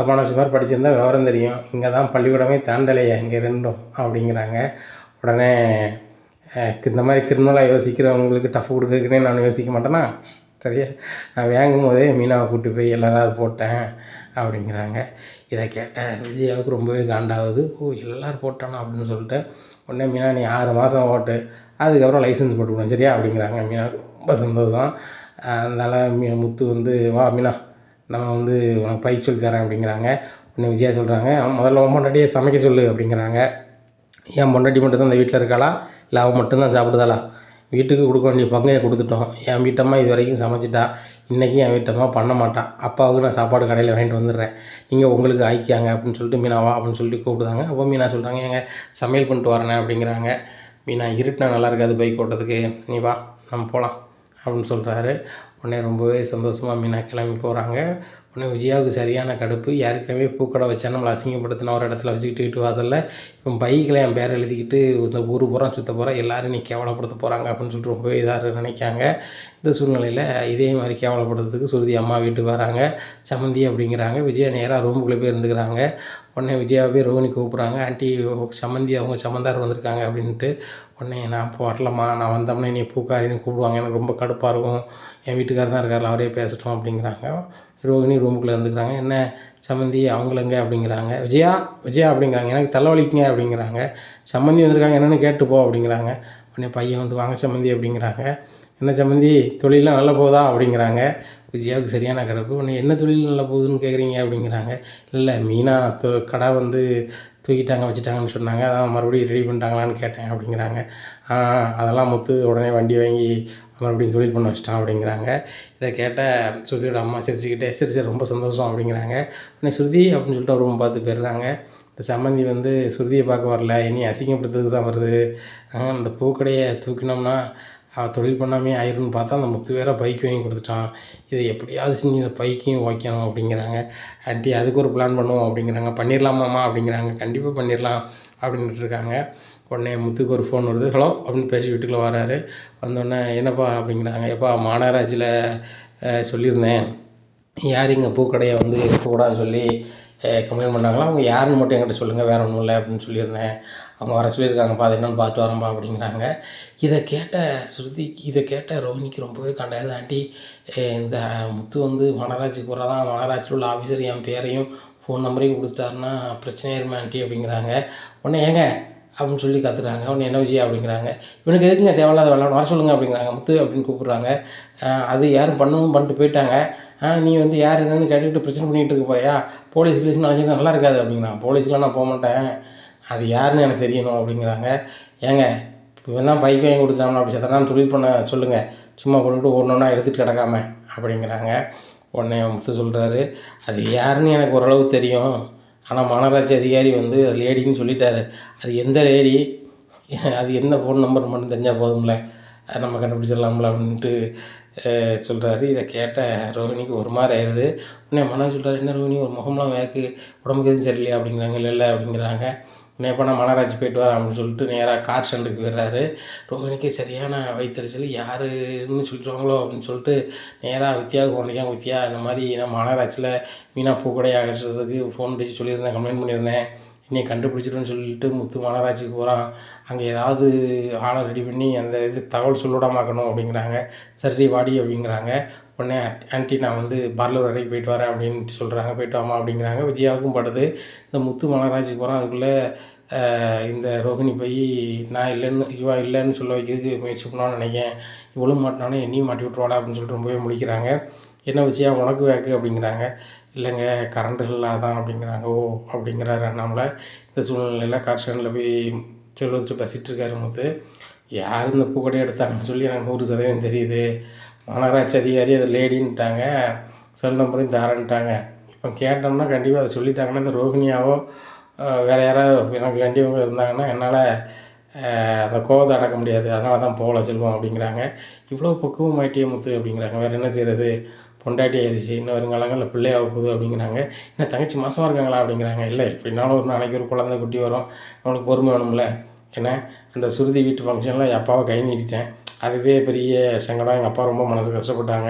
மனோஜ் மாதிரி படிச்சிருந்தா விவரம் தெரியும். இங்கே தான் பள்ளிக்கூடமே தாண்டலையா இங்கே ரெண்டும் அப்படிங்கிறாங்க. உடனே இந்த மாதிரி கிரிமினலாக யோசிக்கிறவங்களுக்கு டஃப் கொடுக்குறதுக்குன்னே நான் யோசிக்க மாட்டேன்னா சரியா? நான் வாங்கும் போதே மீனாவை கூட்டி போய் எல்லாரும் போட்டேன் அப்படிங்கிறாங்க. இதை கேட்டேன் விஜயாவுக்கு ரொம்பவே காண்டாகுது. ஓ எல்லோரும் போட்டானா அப்படின்னு சொல்லிட்டு உடனே மீனா நீ ஆறு மாதம் ஓட்டு அதுக்கப்புறம் லைசன்ஸ் போட்டுக்கணும் சரியா? அப்படிங்கிறாங்க மீனா. ரொம்ப சந்தோஷம். அதனால் மீ முத்து வந்து வா மீனா நம்ம வந்து உனக்கு பைக் சொல்லி தரேன் அப்படிங்கிறாங்க. உடனே விஜயா சொல்கிறாங்க முதல்ல உன் பொண்டாட்டியே சமைக்க சொல்லு அப்படிங்கிறாங்க. என் பொண்டாட்டி மட்டும்தான் இந்த வீட்டில் இருக்காளா? இல்லை அவன் மட்டும்தான் சாப்பிடுதாளா? வீட்டுக்கு கொடுக்க வேண்டிய பங்கையை கொடுத்துட்டோம். என் வீட்டம்மா இது வரைக்கும் சமைச்சிட்டா. இன்றைக்கி என் வீட்டம்மா பண்ண மாட்டான் அப்பாவுக்கு நான் சாப்பாடு கடையில் வாங்கிட்டு வந்துடுறேன். நீங்கள் உங்களுக்கு ஆய்க்காங்க அப்படின்னு சொல்லிட்டு மீனா வா அப்படின்னு சொல்லிட்டு கூப்பிடுதாங்க. அப்போ மீனா சொல்கிறாங்க எங்கள் சமையல் பண்ணிட்டு வரேனே அப்படிங்கிறாங்க. மீனா இருட்டினா நல்லா இருக்காது பைக் ஓட்டுறதுக்கு. நீ வா நம்ம போகலாம் அப்படின்னு சொல்கிறாரு உடனே ரொம்பவே சந்தோஷமாக மீனா கிளம்பி போகிறாங்க உடனே விஜயாவுக்கு சரியான கடுப்பு. ஏற்கனவே பூக்கடை வச்சா நம்மளை அசிங்கப்படுத்தின ஒரு இடத்துல வச்சுக்கிட்டு வீட்டு வாசலில் இப்போ பைக்கில் என் பேர் எழுதிக்கிட்டு இந்த ஊர் பூரா சுற்ற போகிறேன் எல்லோரும் நீ கேவலப்படுத்த போகிறாங்க அப்படின்னு சொல்லிட்டு ரொம்பவே இதாக நினைக்காங்க. இந்த சூழ்நிலையில் இதே மாதிரி கேவலப்படுறதுக்கு சுருதி அம்மா வீட்டுக்கு வராங்க. சமந்தி அப்படிங்கிறாங்க. விஜயா நேராக ரூமுக்குள்ளே போய் இருந்துக்கிறாங்க. உடனே விஜயாவே போய் ரோஹினி கூப்பிட்றாங்க. ஆண்டி சமந்தி அவங்க சமந்தார் வந்திருக்காங்க அப்படின்ட்டு உடனே நான் இப்போ வரலம்மா. நான் வந்தோம்னா நீ பூக்காரின்னு கூப்பிடுவாங்க. எனக்கு ரொம்ப கடுப்பாக இருக்கும். என் வீட்டுக்காரர் தான் இருக்கார்ல அவரே பேசட்டும் அப்படிங்கிறாங்க. ரோகிணி ரூமுக்குள்ளே இருந்துக்கிறாங்க. என்ன சம்மந்தி அவங்களங்க அப்படிங்கிறாங்க. விஜயா விஜயா அப்படிங்கிறாங்க. எனக்கு தலைவலிக்குங்க அப்படிங்கிறாங்க. சம்மந்தி வந்திருக்காங்க. என்னென்னு கேட்டு போ அப்படிங்கிறாங்க. உடனே பையன் வந்து வாங்க சம்மந்தி அப்படிங்கிறாங்க. என்ன சம்மந்தி தொழிலாம் நல்லா போதா அப்படிங்கிறாங்க. விஜயாவுக்கு சரியான கிடப்பு. உன்னை என்ன தொழில் நல்லா போகுதுன்னு கேட்குறீங்க அப்படிங்கிறாங்க. இல்லை மீனா தொ கடை வந்து தூக்கிட்டாங்க வச்சுட்டாங்கன்னு சொன்னாங்க. அதான் மறுபடியும் ரெடி பண்ணிட்டாங்களான்னு கேட்டேன் அப்படிங்கிறாங்க. அதெல்லாம் முத்து உடனே வண்டி வாங்கி மறுபடியும் தொழில் பண்ண வச்சிட்டான் அப்படிங்கிறாங்க. இதை கேட்டால் ஸ்ருதியோட அம்மா சிரிச்சுக்கிட்டே சரி சரி ரொம்ப சந்தோஷம் அப்படிங்கிறாங்க. உடனே ஸ்ருதி அப்படின்னு சொல்லிட்டு ரூம் பார்த்து போயிடுறாங்க. இந்த சம்மந்தி வந்து ஸ்ருதியை பார்க்க வரல. இனி அசிங்கப்படுத்துறதுக்கு தான் வருது. அந்த இந்த பூக்கடையை தூக்கினோம்னா தொழில் பண்ணாமே ஆயிரும்னு பார்த்தா அந்த முத்து வேற பைக் வாங்கி கொடுத்துட்டான். இதை எப்படியாவது செஞ்சு இந்த பைக்கையும் வைக்கணும் அப்படிங்கிறாங்க. ஆண்டி அதுக்கு ஒரு பிளான் பண்ணுவோம் அப்படிங்கிறாங்க. பண்ணிடலாமாம்மா அப்படிங்கிறாங்க. கண்டிப்பாக பண்ணிடலாம் அப்படின்ட்டு இருக்காங்க. உடனே முத்துக்கு ஒரு ஃபோன் வருது. ஹலோ அப்படின்னு பேசி வீட்டுக்குள்ளே வராரு. வந்தோடனே என்னப்பா? அப்படிங்கிறாங்க. எப்பா மாநகராட்சியில் சொல்லியிருந்தேன். யார் இங்கே பூக்கடையை வந்து இருக்கக்கூடாதுன்னு சொல்லி கம்ப்ளைண்ட் பண்ணாங்களா? அவங்க யாருன்னு மட்டும் என்கிட்ட சொல்லுங்கள் வேறு ஒன்றும் இல்லை அப்படின்னு சொல்லியிருந்தேன். அவங்க வர சொல்லியிருக்காங்கப்பா அது என்னென்னு பார்த்து வரேன்ப்பா அப்படிங்கிறாங்க. இதை கேட்ட ஸ்ருதி இதை கேட்ட ரோஹினிக்கு ரொம்பவே கண்டாயிருது. ஆண்டி இந்த முத்து வந்து மாநகராட்சிக்கு போகிறதான் மாநகராட்சியில் உள்ள ஆஃபீஸர் என் பேரையும் ஃபோன் நம்பரையும் கொடுத்தாருன்னா பிரச்சனையாயிருமா ஆண்டி அப்படிங்கிறாங்க. உடனே ஏங்க? அப்படின்னு சொல்லி கத்துறாங்க. உடனே என்ன விஷயம் அப்படிங்கிறாங்க. இவனுக்கு எதுக்குங்க தேவையில்லாத விளாட வர சொல்லுங்கள் அப்படிங்கிறாங்க. முத்து அப்படின்னு கூப்பிட்றாங்க. அது யாரும் பண்ணவும் பண்ணிட்டு போயிட்டாங்க. நீ வந்து யார் என்னன்னு கேட்டுக்கிட்டு பிரச்சனை பண்ணிகிட்டு இருக்க போறியா? போலீஸ் கீலீஸ்னு அழைச்சிட்டு நல்லா இருக்காது அப்படிங்கிறான். போலீஸ்லாம் நான் போக மாட்டேன் அது யாருன்னு எனக்கு தெரியணும் அப்படிங்கிறாங்க. ஏங்க இவன் பைக் வாங்கி கொடுத்தாங்க அப்படி சத்தனா தொழில் பண்ண சொல்லுங்கள் சும்மா கொண்டுட்டு ஓடணுன்னா எடுத்துகிட்டு கிடக்காம அப்படிங்கிறாங்க. உடனே முத்து சொல்கிறாரு அது யாருன்னு எனக்கு ஓரளவு தெரியும். ஆனால் மாநகராட்சி அதிகாரி வந்து லேடின்னு சொல்லிட்டாரு. அது எந்த லேடி? அது என்ன ஃபோன் நம்பர் மட்டும் தெரிஞ்சால் போதும்ல? நம்ம கண்டுபிடிச்சிடலாம்ல அப்படின்ட்டு சொல்கிறாரு இதை கேட்ட ரோஹிணிக்கு ஒரு மாதிரி ஆயிடுது உடனே மனோஜ் சொல்கிறாரு என்ன ரோஹிணி ஒரு முகம்லாம் வேக்கு உடம்புக்கு எதுவும் சரியில்லையா? அப்படிங்கிறாங்க. இல்லை இல்லை அப்படிங்கிறாங்க. உடனே எப்போ நான் மனராட்சி போயிட்டு வரேன் அப்படின்னு சொல்லிட்டு நேராக கார் ஸ்டாண்டுக்கு போயிடுறாரு. ரோஹிணிக்கு சரியான வயிற்றுச்சல் யாருன்னு சொல்லிடுவாங்களோ? அப்படின்னு சொல்லிட்டு நேராக வித்யாவுக்கு ஒன்றைக்காங்க வித்தியா இந்த மாதிரி நான் மாநகராட்சியில் மீனா பூக்கடை ஆகிறதுக்கு ஃபோன் அடித்து சொல்லியிருந்தேன் கம்ப்ளைண்ட் பண்ணியிருந்தேன். என்னை கண்டுபிடிச்சிடுன்னு சொல்லிட்டு முத்து மாநகராட்சிக்கு போகிறான் அங்கே ஏதாவது ஆளை ரெடி பண்ணி அந்த இது தகவல் சொல்லோடாமாக்கணும் அப்படிங்கிறாங்க. சரி வாடி அப்படிங்கிறாங்க. உடனே ஆன்ட்டி நான் வந்து பார்லர் வரைக்கும் போயிட்டு வரேன் அப்படின்ட்டு சொல்கிறாங்க போயிட்டு வாமா அப்படிங்கிறாங்க. விஜயாவுக்கும் படுது. இந்த முத்து மாநகராட்சிக்கு போகிறோம் அதுக்குள்ளே இந்த ரோகிணி போய் நான் இல்லைன்னு இவா இல்லைன்னு சொல்ல வைக்கிறதுக்கு முயற்சி பண்ணான்னு நினைக்கிறேன். இவ்வளோ மாட்டினானே என்னையும் மாட்டி விட்ருவாடா அப்படின்னு சொல்லிட்டு ரொம்பவே முடிக்கிறாங்க என்ன விஷயம் உனக்கு வேக்கு அப்படிங்கிறாங்க. இல்லைங்க கரண்ட் இல்லாதான் அப்படிங்கிறாங்க. ஓ அப்படிங்கிறாரு அண்ணாமலை. இந்த சூழ்நிலையில் கார் ஸ்டாண்டில் போய் செல்வத்துட்டு வந்துட்டு இருக்காரு போது யார் இந்த பூக்கடையை எடுத்தாங்கன்னு சொல்லி எனக்கு நூறு சதவீதம் தெரியுது. மாநகராட்சி அதிகாரி அது லேடின்ட்டாங்க. செல் நம்பரையும் தரேன்ட்டாங்க. இப்போ கேட்டோம்னா கண்டிப்பாக அதை சொல்லிட்டாங்கன்னா இந்த ரோகிணியாவோ வேறு யாராவது எனக்கு வேண்டியவங்க இருந்தாங்கன்னா என்னால் அந்த கோவத்தை அடக்க முடியாது. அதனால தான் போகல செல்வம் அப்படிங்கிறாங்க. இவ்வளோ பக்குவம் ஆயிட்டியே முத்து அப்படிங்கிறாங்க. வேறு என்ன செய்கிறது பொண்டாட்டி ஆயிடுச்சு இன்னும் வருங்காலங்களில் பிள்ளையாக போகுது அப்படிங்கிறாங்க. என்ன தங்கச்சி மாதமாக இருக்காங்களா அப்படிங்கிறாங்க. இல்லை எப்படினாலும் ஒரு நாளைக்கு ஒரு குழந்தை குட்டி வரும். அவனுக்கு பொறுமை வேணும்ல. ஏன்னா அந்த சுருதி வீட்டு ஃபங்க்ஷனில் என் அப்பாவை கை நீட்டிட்டேன். அதுவே பெரிய சங்கடம் எங்கள் அப்பா ரொம்ப மனசு கஷ்டப்பட்டாங்க.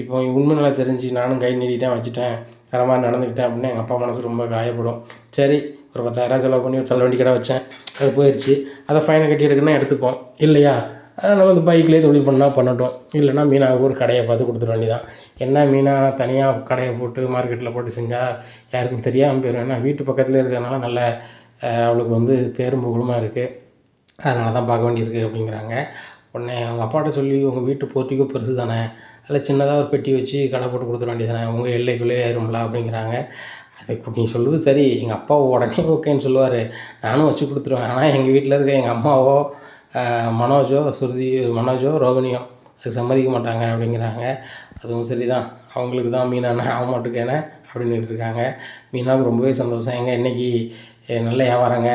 இப்போ உண்மை நல்லா தெரிஞ்சு நானும் கை நீட்டிட்டேன் வச்சுட்டேன். வேறு மாதிரி நடந்துக்கிட்டேன் அப்படின்னா எங்கள் அப்பா மனசு ரொம்ப காயப்படும். சரி ஒரு பத்தாயிரம் செலவு பண்ணி ஒரு தள்ளுவண்டி கடை வச்சேன். அது போயிடுச்சு அதை ஃபைனை கட்டி எடுக்கணும்னா எடுத்துப்போம். இல்லையா? அதனால் வந்து பைக்லேயே தொழில் பண்ணால் பண்ணட்டும். இல்லைன்னா மீனாவுக்கு ஒரு கடையை பார்த்து கொடுத்துட வேண்டியதான் என்ன மீனாக தனியாக கடையை போட்டு மார்க்கெட்டில் போட்டு செஞ்சால் யாருக்கும் தெரியாமல் போயிடும் ஏன்னா வீட்டு பக்கத்தில் இருக்கிறதுனால நல்ல அவளுக்கு வந்து பேரும் புகழுமாக இருக்குது அதனால தான் பார்க்க வேண்டியிருக்கு அப்படிங்கிறாங்க. உடனே அவங்க அப்பாட்ட சொல்லி உங்கள் வீட்டு போர்ட்டிக்கோ பெருசு தானே? அதில் சின்னதாக ஒரு பெட்டி வச்சு கடை போட்டு கொடுத்துட வேண்டியதானே உங்கள் எல்லைக்குள்ளே ஆயிரும்ல? அப்படிங்கிறாங்க. அதை நீங்கள் நீ சொல்லுது சரி. எங்கள் அப்பா உடனே ஓகேன்னு சொல்லுவார். நானும் வச்சு கொடுத்துருவேன். ஆனால் எங்கள் வீட்டில் இருக்க எங்கள் அம்மாவோ மனோஜோ சுருதி மனோஜோ ரோகிணியோ அது சம்மதிக்க மாட்டாங்க அப்படிங்கிறாங்க. அதுவும் சரி தான் அவங்களுக்கு தான் மீனான ஆக மாட்டேங்கேனே அப்படின்னு இருக்காங்க. மீனாவுக்கு ரொம்பவே சந்தோஷம். எங்கே இன்றைக்கி நல்ல வியாபாரங்க.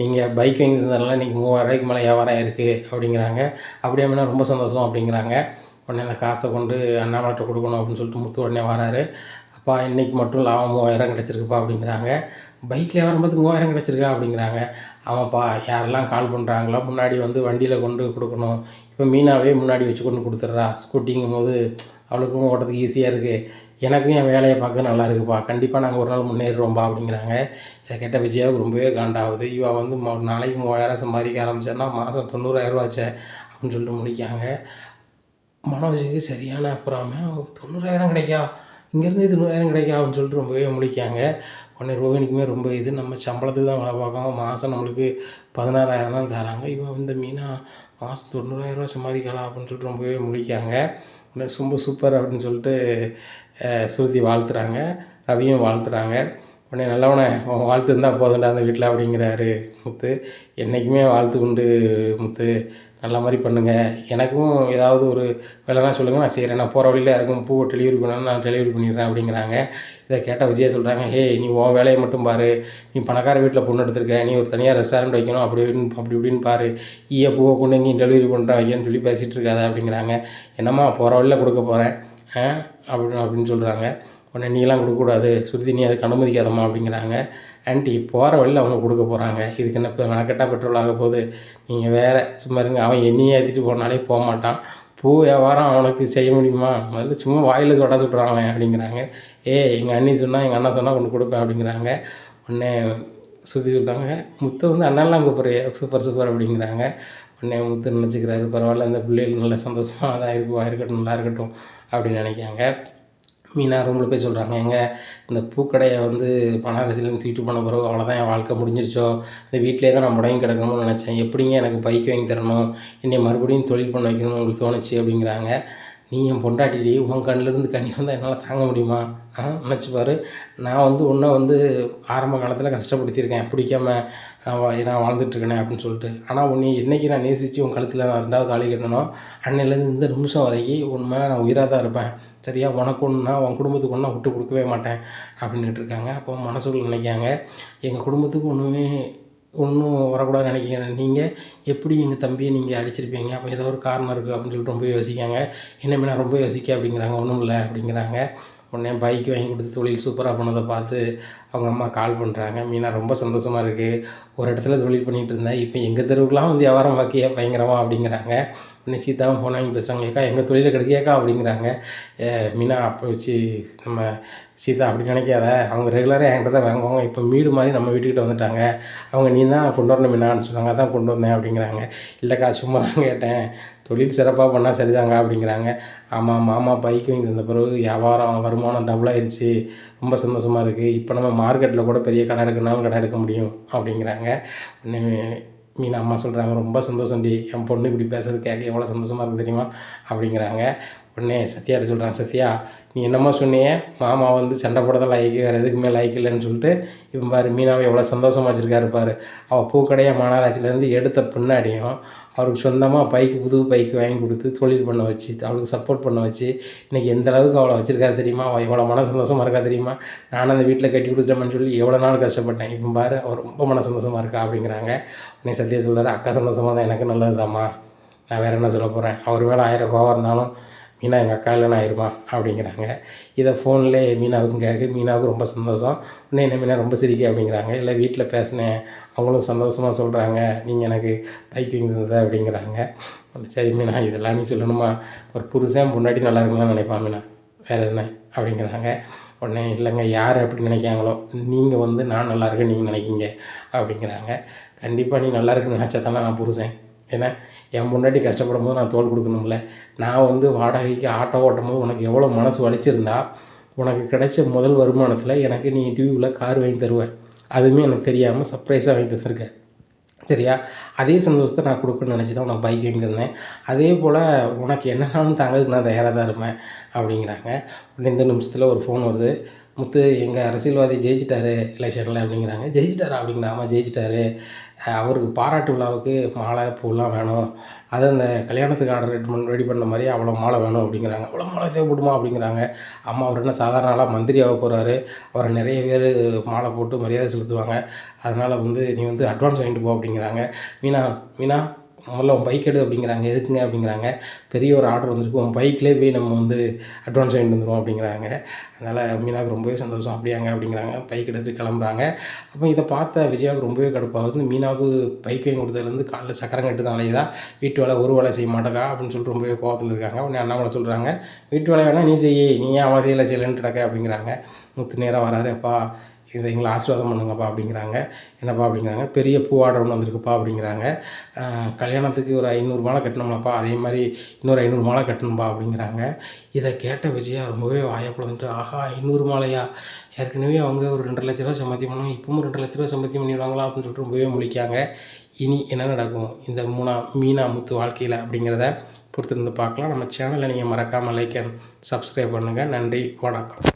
நீங்கள் பைக் வாங்கியிருந்ததுனால இன்றைக்கி மூவாயிரரூபாய்க்கு மேலே வியாபாரம் இருக்குது அப்படிங்கிறாங்க. அப்படியே மீனா ரொம்ப சந்தோஷம் அப்படிங்கிறாங்க. உடனே அந்த காசை கொண்டு அண்ணாமலைட்ட கொடுக்கணும் அப்படின்னு சொல்லிட்டு முத்து உடனே வராரு. அப்பா இன்னைக்கு மட்டும் லாபம் மூவாயிரம் கிடச்சிருக்குப்பா அப்படிங்கிறாங்க. பைக்கில் வரும்போது மூவாயிரம் கிடச்சிருக்கா அப்படிங்கிறாங்க. ஆமாப்பா யாரெல்லாம் கால் பண்ணுறாங்களோ முன்னாடி வந்து வண்டியில் கொண்டு கொடுக்கணும். இப்போ மீனாவே முன்னாடி வச்சு கொண்டு கொடுத்துட்றா. ஸ்கூட்டிங்கும் போது அவளுக்கும் ஓட்டுறதுக்கு ஈஸியாக இருக்குது எனக்கும் என் வேலையை பார்க்க நல்லா இருக்குப்பா. கண்டிப்பாக நாங்கள் ஒரு நாள் முன்னேறுறோம்பா அப்படிங்கிறாங்க. இதை கேட்ட விஜயாவுக்கு ரொம்பவே காண்டாகுது. இவா வந்து மொ- ஒரு நாளைக்கு மூவாயிரம் சம்பாதிக்க ஆரம்பிச்சேன்னா மாதம் தொண்ணூறாயிரம் அப்படின்னு சொல்லிட்டு முடிக்காங்க மனோஜுக்கு சரியான அப்புறமே தொண்ணூறாயிரம் கிடைக்கா? இங்கேருந்து தொண்ணூறாயிரம் கிடைக்கா? அப்படின்னு சொல்லிட்டு ரொம்பவே முடிக்காங்க உடனே ரோஹினிக்குமே ரொம்ப இது. நம்ம சம்பளத்துக்கு தான் வேலை பார்க்கோம் மாதம் நம்மளுக்கு பதினாறாயிரம் தான் தராங்க. இவன் இந்த மீனா மாதம் தொண்ணூறாயிரரூவா சம்பாதிக்கலாம் அப்படின்னு சொல்லிட்டு ரொம்பவே முடிக்காங்க உடனே ரொம்ப சூப்பர் அப்படின்னு சொல்லிட்டு ஸ்ருதி வாழ்த்துறாங்க. ரவியும் வாழ்த்துறாங்க. உடனே நல்லவனே உன் வாழ்த்து இருந்தால் போதும்டா அந்த வீட்டில் அப்படிங்கிறாரு முத்து. என்றைக்குமே வாழ்த்து உண்டு முத்து. நல்ல மாதிரி பண்ணுங்கள் எனக்கும் ஏதாவது ஒரு வேலைனா சொல்லுங்கள் நான் செய்கிறேன் நான் போகிற வழியில் யாருக்கும் பூவை டெலிவரி பண்ணணும் நான் டெலிவரி பண்ணிடுறேன் அப்படிங்கிறாங்க. இதை கேட்டால் விஜயா சொல்கிறாங்க ஹே நீ உன் வேலையை மட்டும் பாரு. நீ பணக்கார வீட்டில் பொண்ணு எடுத்திருக்க. நீ ஒரு தனியாக ரெஸ்டாரண்ட் வைக்கணும் அப்படி இப்படின்னு அப்படி இப்படின்னு பாரு. ஈய பூவை கொண்டு எங்கேயும் டெலிவரி பண்ணுறேன் வைக்கன்னு சொல்லி பேசிகிட்டு இருக்காத அப்படிங்கிறாங்க. என்னம்மா போகிற வழியில் கொடுக்க போகிறேன் அப்படின்னு அப்படின்னு சொல்கிறாங்க உன்னை நீலாம் கொடுக்கக்கூடாது. சுருதி நீ அதுக்கு அனுமதிக்காதம்மா அப்படிங்கிறாங்க. ஆன்ட்டி போகிற வழியில் அவங்க கொடுக்க போகிறாங்க இதுக்கு என்ன இப்போ மெனக்கெட்டால் பெட்ரோல் ஆக போகுது? நீங்கள் வேறு சும்மா இருங்க. அவன் என்னையே ஏற்றிட்டு போனாலே போக மாட்டான் பூ வியாபாரம் அவனுக்கு செய்ய முடியுமா? முதல்ல சும்மா வாயில் சொடா சுட்டுறான் அவன் அப்படிங்கிறாங்க. ஏ எங்கள் அண்ணி சொன்னால் எங்கள் அண்ணா சொன்னால் கொண்டு கொடுப்பேன் அப்படிங்கிறாங்க. உடனே சுற்றி சொல்கிறாங்க முத்து வந்து அண்ணெல்லாம் கூப்பிட்றிய. சூப்பர் சூப்பர் அப்படிங்கிறாங்க. உடனே முத்து நினச்சிக்கிறாரு பரவாயில்ல இந்த பிள்ளைகள் நல்ல சந்தோஷமாக தான் இருக்குவா இருக்கட்டும் நல்லா இருக்கட்டும் அப்படின்னு நினைக்காங்க மீனா ரூமில் போய் சொல்கிறாங்க எங்க இந்த பூக்கடையை வந்து பணாரசிலேருந்து தூக்கிட்டு போன பிறகு அவ்வளோதான் என் வாழ்க்கை முடிஞ்சிருச்சோ? இந்த வீட்டிலே தான் நான் முடங்கி கிடக்கணும்னு நினச்சேன். எப்படிங்க எனக்கு பைக் வாங்கி தரணும்? என்னை மறுபடியும் தொழில் பண்ண வைக்கணும்னு உங்களுக்கு தோணுச்சு? அப்படிங்கிறாங்க. நீ என் பொண்டாட்டிடி உன் கண்ணிலேருந்து கண்ணி வந்தால் என்னால் தாங்க முடியுமா? ஆ நான் வந்து உன்னை வந்து ஆரம்ப காலத்தில் கஷ்டப்படுத்தியிருக்கேன். பிடிக்காம நான் வா- நான் வாழ்ந்துட்டுருக்கேனே அப்படின்னு சொல்லிட்டு. ஆனால் உன்னை என்னைக்கு நான் நேசித்து உன் கழுத்தில் நான் ரெண்டாவது தாலி கட்டணும் அன்னையிலேருந்து இந்த நிமிஷம் வரைக்கும் உன் மேலே நான் உயிராக தான் இருப்பேன். சரியா உனக்கு ஒன்றுனா உன் குடும்பத்துக்கு ஒன்றா விட்டு கொடுக்கவே மாட்டேன் அப்படின்ட்டு இருக்காங்க. அப்போ மனசுக்குள்ள நினைக்காங்க எங்கள் குடும்பத்துக்கு ஒன்றுமே ஒன்றும் வரக்கூடாதுன்னு நினைக்கிறேன் நீங்கள் எப்படி எங்கள் தம்பியை நீங்கள் அடிச்சிருப்பீங்க? அப்போ ஏதோ ஒரு காரணம் இருக்குது அப்படின்னு சொல்லிட்டு ரொம்ப யோசிக்காங்க என்னமே நான் ரொம்ப யோசிக்க? அப்படிங்கிறாங்க. ஒன்றும் இல்லை அப்படிங்கிறாங்க. உடனே பைக் வாங்கி கொடுத்து தொழில் சூப்பராக பண்ணதை பார்த்து அவங்க அம்மா கால் பண்ணுறாங்க மீனா ரொம்ப சந்தோஷமாக இருக்குது ஒரு இடத்துல தொழில் பண்ணிகிட்டு இருந்தேன். இப்போ எங்கள் தெருவுக்குலாம் வந்து வியாபாரம் பார்க்கிய பயங்கரமா அப்படிங்கிறாங்க. உடனே சீதாவும் ஃபோன் வாங்கி பேசுகிறாங்க ஏக்கா எங்கள் தொழிலில் கிடைக்கியாக்கா அப்படிங்கிறாங்க. ஏ மீனா அப்போ வச்சு நம்ம சீதா அப்படி நினைக்காத. அவங்க ரெகுலராக என்கிட்ட தான் வாங்குவாங்க. இப்போ மீடு மாதிரி நம்ம வீட்டுக்கிட்ட வந்துட்டாங்க. அவங்க நீ தான் கொண்டு வரணும் மீனான்னு சொன்னாங்க. அதான் கொண்டு வந்தேன் அப்படிங்கிறாங்க. இல்லைக்கா சும்மா தான் கேட்டேன். தொழில் சிறப்பாக பண்ணால் சரிதாங்க அப்படிங்கிறாங்க. ஆமாம் மாமா பைக் வாங்கி தந்த பிறகு வியாபாரம் வருமானம் டபுள் ஆயிடுச்சு ரொம்ப சந்தோஷமாக இருக்குது இப்போ நம்ம மார்க்கெட்டில் கூட பெரிய கடை எடுக்கணும்னாலும் கடை எடுக்க முடியும் அப்படிங்கிறாங்க. மீனா அம்மா சொல்கிறாங்க ரொம்ப சந்தோஷம்டி என் பொண்ணு இப்படி பேசுறது கேட்க எவ்வளோ சந்தோஷமாக இருக்குது தெரியுமா? அப்படிங்கிறாங்க. உடனே சத்யாட்ட சொல்கிறாங்க சத்யா நீ என்னம்மா சொன்னியே? மாமா வந்து சண்டை போட தான் லாய்க்கு வேறு எதுக்குமே லைக் இல்லைன்னு சொல்லிட்டு இவன் பாரு மீனாவை எவ்வளோ சந்தோஷமா வச்சுருக்காரு பாரு. அவள் பூக்கடையாக மாநகராட்சியிலேருந்து எடுத்த பின்னாடியும் அவருக்கு சொந்தமாக பைக்கு புது பைக்கு வாங்கி கொடுத்து தொழில் பண்ண வச்சு அவளுக்கு சப்போர்ட் பண்ண வச்சு இன்றைக்கி எந்த அளவுக்கு அவளை வச்சுருக்காரு தெரியுமா? அவள் எவ்வளோ மன சந்தோஷமாக இருக்கா தெரியுமா? நானும் அந்த வீட்டில் கட்டி கொடுத்துட்டோம்னு சொல்லி எவ்வளோ நாள் கஷ்டப்பட்டேன். இப்போ பாரு அவர் ரொம்ப மன சந்தோஷமாக இருக்கா அப்படிங்கிறாங்க. உடனே சத்யா சொல்கிறார் அக்கா சந்தோஷமாக தான் எனக்கு நல்லதுதாம்மா. நான் வேறு என்ன சொல்ல போகிறேன் அவர் மேலே ஆயிரம் கோவம் இருந்தாலும் மீனா எங்கள் அக்கா இல்லைன்னு ஆயிருமா அப்படிங்கிறாங்க. இதை ஃபோன்லேயே மீனாவுக்கும் கேட்கு மீனாவுக்கு ரொம்ப சந்தோஷம். உடனே என்ன மீனா ரொம்ப சிரிக்க அப்படிங்கிறாங்க. இல்லை வீட்டில் பேசினேன். அவங்களும் சந்தோஷமாக சொல்கிறாங்க நீங்கள் எனக்கு பைக் வாங்கி தந்தது அப்படிங்கிறாங்க. சரி மீனா இதெல்லாம் நீ சொல்லணுமா? ஒரு புருஷன் முன்னாடி நல்லா இருக்கணும்னு நினைப்பான் மீனா. வேறு என்ன? அப்படிங்கிறாங்க. உடனே இல்லைங்க யார் அப்படி நினைக்காங்களோ நீங்கள் வந்து நான் நல்லா இருக்கேன் நீங்கள் நினைக்கிங்க அப்படிங்கிறாங்க. கண்டிப்பாக நீ நல்லா இருக்குன்னு நினச்சா தானே நான் புருஷன். ஏன்னா என் முன்னாடி கஷ்டப்படும் போது நான் தோல் கொடுக்கணும்ல. நான் வந்து வாடகைக்கு ஆட்டோ ஓட்டும் போது உனக்கு எவ்வளோ மனசு வலிச்சிருந்தா உனக்கு கிடைச்ச முதல் வருமானத்தில் எனக்கு நீ டியூவில் கார் வாங்கி தருவேன் அதுவுமே எனக்கு தெரியாமல் சர்ப்ரைஸாக வாங்கி தந்திருக்கேன் சரியா? அதே சந்தோஷத்தை நான் கொடுக்கணும்னு நினச்சி தான் உனக்கு பைக் வாங்கி தந்தேன். அதே போல் உனக்கு என்னன்னாலும் தாங்கிறதுக்கு நான் தயாராக தான் இருப்பேன் அப்படிங்கிறாங்க. உடனே இந்த நிமிஷத்தில் ஒரு ஃபோன் வருது. முத்து எங்கள் அரசியல்வாதி ஜெயிச்சிட்டாரு எலெக்ஷனில் அப்படிங்கிறாங்க. ஜெயிச்சிட்டாரா அப்படிங்கிறாமா ஜெயிச்சிட்டாரு. அவருக்கு பாராட்டு விழாவுக்கு மாலை பூலாம் வேணும். அது அந்த கல்யாணத்துக்கு ஆர்டர் ரெடி பண்ண ரெடி பண்ண மாதிரி அவ்வளோ மாலை வேணும் அப்படிங்கிறாங்க. அவ்வளோ மாலை தேவைப்படுமா அப்படிங்கிறாங்க. அம்மா அவர் என்ன சாதாரண ஆளாக மந்திரி ஆக போகிறாரு அவரை நிறைய பேர் மாலை போட்டு மரியாதை செலுத்துவாங்க. அதனால் வந்து நீ வந்து அட்வான்ஸ் வாங்கிட்டு போ அப்படிங்கிறாங்க. மீனா மீனா முதல்ல உன் பைக் எடு அப்படிங்கிறாங்க. எதுக்குங்க அப்படிங்கிறாங்க. பெரிய ஒரு ஆர்டர் வந்திருக்கு. உன் பைக்லேயே போய் நம்ம வந்து அட்வான்ஸ் வாங்கிட்டு வந்துடுவோம் அப்படிங்கிறாங்க. அதனால் மீனாவுக்கு ரொம்பவே சந்தோஷம். அப்படியாங்க அப்படிங்கிறாங்க. பைக் எடுத்து கிளம்புறாங்க. அப்போ இதை பார்த்த விஜயாவுக்கு ரொம்பவே கடுப்பாகுது. மீனாவுக்கு பைக் வாங்கி கொடுத்ததுலேருந்து காலைல சக்கரம் கட்டு தான் அலையுதா வீட்டு வேலை ஒரு வேலை செய்ய மாட்டேக்கா அப்படின்னு சொல்லிட்டு ரொம்பவே கோவத்தில் இருக்காங்க. உடனே அண்ணாமலை சொல்கிறாங்க வீட்டு வேலை வேணால் நீ செய்ய. நீ ஏன் அவன் செய்யலை செய்யலைன்ட்டு கிடக்க? அப்படிங்கிறாங்க. முத்து நேராக வராரு அப்பா இதை எங்களை ஆசீர்வாதம் பண்ணுங்கப்பா அப்படிங்கிறாங்க. என்னப்பா அப்படிங்கிறாங்க பெரிய பூ ஆர்டர் ஒன்று வந்திருக்குப்பா அப்படிங்கிறாங்க. கல்யாணத்துக்கு ஒரு ஐநூறு மாலை கட்டணும்லப்பா அதே மாதிரி இன்னொரு ஐநூறு மாலை கட்டணும்ப்பா அப்படிங்கிறாங்க. இதை கேட்ட விஜயா ரொம்பவே வாயப்படுதுன்ட்டு ஆஹா ஐநூறு மாலையா? ஏற்கனவே அவங்க ஒரு ரெண்டு லட்ச ரூபா சம்பாத்தியம் பண்ணுவாங்க இப்பவும் ரெண்டு லட்ச ரூபா சம்பாத்தியம் பண்ணிடுவாங்களா? அப்படின்னு சொல்லிட்டு ரொம்பவே முழிக்காங்க இனி என்ன நடக்கும்? இந்த மூணா மீனா முத்து வாழ்க்கையில் அப்படிங்கிறத பொறுத்திருந்து பார்க்கலாம். நம்ம சேனலை நீங்கள் மறக்காமல் லைக் அண்ட் சப்ஸ்கிரைப் பண்ணுங்கள் நன்றி வணக்கம்.